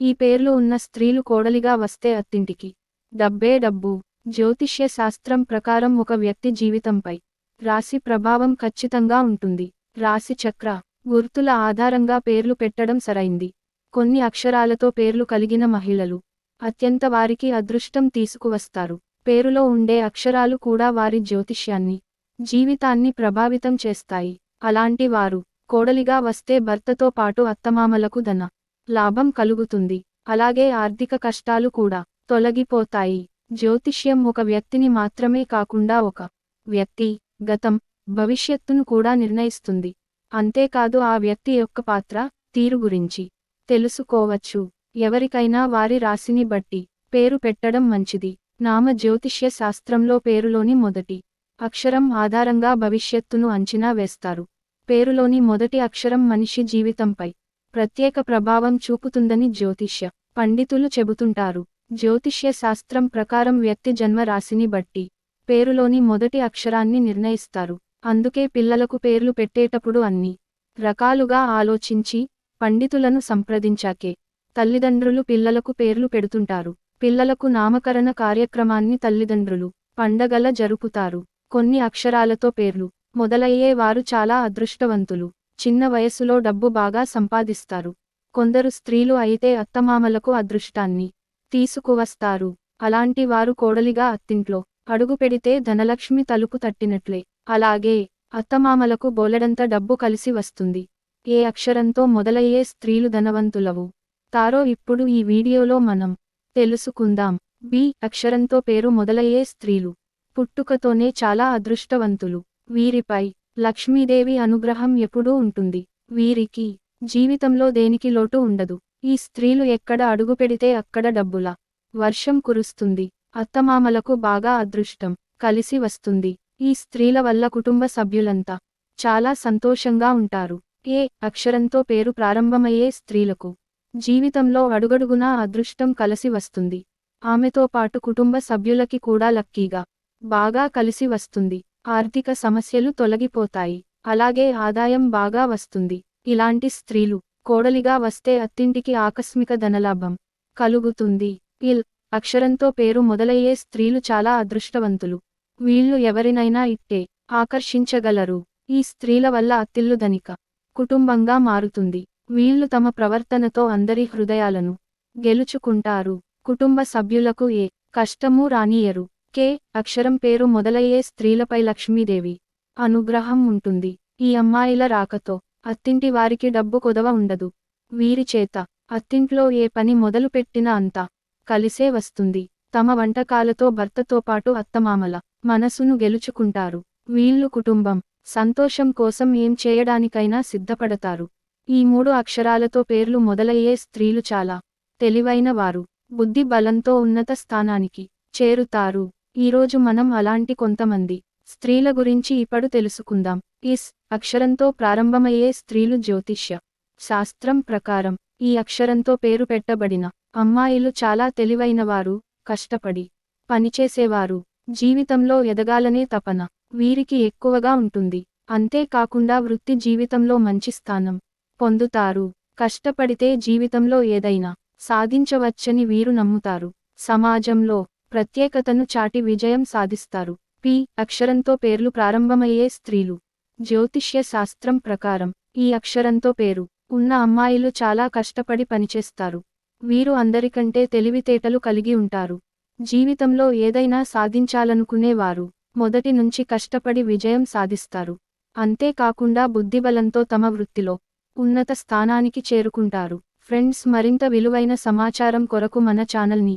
ఈ పేర్లు ఉన్న స్త్రీలు కోడలిగా వస్తే అత్తింటికి. డబ్బే డబ్బు. జ్యోతిష్య శాస్త్రం ప్రకారం ఒక వ్యక్తి జీవితంపై రాశి ప్రభావం ఖచ్చితంగా ఉంటుంది. రాశి చక్ర. గుర్తుల ఆధారంగా పేర్లు పెట్టడం సరైంది. కొన్ని అక్షరాలతో పేర్లు కలిగిన మహిళలు అత్యంత వారికి అదృష్టం తీసుకువస్తారు. పేరులో ఉండే అక్షరాలు కూడా వారి జ్యోతిష్యాన్ని జీవితాన్ని ప్రభావితం చేస్తాయి. అలాంటి వారు కోడలిగా వస్తే భర్తతో పాటు అత్తమామలకు ధన లాభం కలుగుతుంది. అలాగే ఆర్థిక కష్టాలు కూడా తొలగిపోతాయి. జ్యోతిష్యం ఒక వ్యక్తిని మాత్రమే కాకుండా ఒక వ్యక్తి గతం భవిష్యత్తును కూడా నిర్ణయిస్తుంది. అంతేకాదు ఆ వ్యక్తి యొక్క పాత్ర తీరు గురించి తెలుసుకోవచ్చు. ఎవరికైనా వారి రాశిని బట్టి పేరు పెట్టడం మంచిది. నామ జ్యోతిష్య శాస్త్రంలో పేరులోని మొదటి అక్షరం ఆధారంగా భవిష్యత్తును అంచనా వేస్తారు. పేరులోని మొదటి అక్షరం మనిషి జీవితంపై ప్రత్యేక ప్రభావం చూపుతుందని జ్యోతిష్య పండితులు చెబుతుంటారు. జ్యోతిష్య శాస్త్రం ప్రకారం వ్యక్తి జన్మ రాశిని బట్టి పేరులోని మొదటి అక్షరాన్ని నిర్ణయిస్తారు. అందుకే పిల్లలకు పేర్లు పెట్టేటప్పుడు అన్ని రకాలుగా ఆలోచించి పండితులను సంప్రదించాకే తల్లిదండ్రులు పిల్లలకు పేర్లు పెడుతుంటారు. పిల్లలకు నామకరణ కార్యక్రమాన్ని తల్లిదండ్రులు పండగల జరుపుతారు. కొన్ని అక్షరాలతో పేర్లు మొదలయ్యే వారు చాలా అదృష్టవంతులు. చిన్న వయసులో డబ్బు బాగా సంపాదిస్తారు. కొందరు స్త్రీలు అయితే అత్తమామలకు అదృష్టాన్ని తీసుకువస్తారు. అలాంటి వారు కోడలిగా అత్తింట్లో అడుగు పెడితే ధనలక్ష్మి తలుపు తట్టినట్లే. అలాగే అత్తమామలకు బోలెడంత డబ్బు కలిసి వస్తుంది. ఏ అక్షరంతో మొదలయ్యే స్త్రీలు ధనవంతులవు? తారో ఇప్పుడు ఈ వీడియోలో మనం తెలుసుకుందాం. బి అక్షరంతో పేరు మొదలయ్యే స్త్రీలు. పుట్టుకతోనే చాలా అదృష్టవంతులు. వీరిపై లక్ష్మీదేవి అనుగ్రహం ఎప్పుడూ ఉంటుంది. వీరికి జీవితంలో దేనికి లోటు ఉండదు. ఈ స్త్రీలు ఎక్కడ అడుగు పెడితే అక్కడ డబ్బుల వర్షం కురుస్తుంది. అత్తమామలకు బాగా అదృష్టం కలిసి వస్తుంది. ఈ స్త్రీల వల్ల కుటుంబ సభ్యులంతా చాలా సంతోషంగా ఉంటారు. ఏ అక్షరంతో పేరు ప్రారంభమయ్యే స్త్రీలకు జీవితంలో అడుగడుగునా అదృష్టం కలిసి వస్తుంది. ఆమెతో పాటు కుటుంబ సభ్యులకి కూడా లక్కీగా బాగా కలిసి వస్తుంది. ఆర్థిక సమస్యలు తొలగిపోతాయి. అలాగే ఆదాయం బాగా వస్తుంది. ఇలాంటి స్త్రీలు కోడలిగా వస్తే అత్తింటికి ఆకస్మిక ధనలాభం కలుగుతుంది. ఇల్ అక్షరంతో పేరు మొదలయ్యే స్త్రీలు చాలా అదృష్టవంతులు. వీళ్ళు ఎవరినైనా ఇట్టే ఆకర్షించగలరు. ఈ స్త్రీల వల్ల అత్తిల్లు ధనిక కుటుంబంగా మారుతుంది. వీళ్ళు తమ ప్రవర్తనతో అందరి హృదయాలను గెలుచుకుంటారు. కుటుంబ సభ్యులకు ఏ కష్టమూ రానియరు. కే. అక్షరం పేరు మొదలయ్యే స్త్రీలపై లక్ష్మీదేవి అనుగ్రహం ఉంటుంది. ఈ అమ్మాయిల రాకతో అత్తింటి వారికి డబ్బు కొదవ ఉండదు. వీరి చేత అత్తింట్లో ఏ పని మొదలుపెట్టినా అంతా కలిసే వస్తుంది. తమ వంటకాలతో భర్తతో పాటు అత్తమామల మనసును గెలుచుకుంటారు. వీళ్ళు కుటుంబం సంతోషం కోసం ఏం చేయడానికైనా సిద్ధపడతారు. ఈ మూడు అక్షరాలతో పేర్లు మొదలయ్యే స్త్రీలు చాలా తెలివైన వారు. బుద్ధి బలంతో ఉన్నత స్థానానికి చేరుతారు. ఈరోజు మనం అలాంటి కొంతమంది స్త్రీల గురించి ఇప్పుడు తెలుసుకుందాం. ఇస్ అక్షరంతో ప్రారంభమయ్యే స్త్రీలు జ్యోతిష్య శాస్త్రం ప్రకారం ఈ అక్షరంతో పేరు పెట్టబడిన అమ్మాయిలు చాలా తెలివైనవారు కష్టపడి పనిచేసేవారు జీవితంలో ఎదగాలనే తపన వీరికి ఎక్కువగా ఉంటుంది. అంతేకాకుండా వృత్తి జీవితంలో మంచి స్థానం పొందుతారు. కష్టపడితే జీవితంలో ఏదైనా సాధించవచ్చని వీరు నమ్ముతారు. సమాజంలో ప్రత్యేకతను చాటి విజయం సాధిస్తారు. పి. అక్షరంతో పేర్లు ప్రారంభమయ్యే స్త్రీలు. జ్యోతిష్య శాస్త్రం ప్రకారం ఈ అక్షరంతో పేరు ఉన్న అమ్మాయిలు చాలా కష్టపడి పనిచేస్తారు. వీరు అందరికంటే తెలివితేటలు కలిగి ఉంటారు. జీవితంలో ఏదైనా సాధించాలనుకునేవారు మొదటి నుంచి కష్టపడి విజయం సాధిస్తారు. అంతేకాకుండా బుద్ధిబలంతో తమ వృత్తిలో ఉన్నత స్థానానికి చేరుకుంటారు. ఫ్రెండ్స్ మరింత విలువైన సమాచారం కొరకు మన ఛానల్ని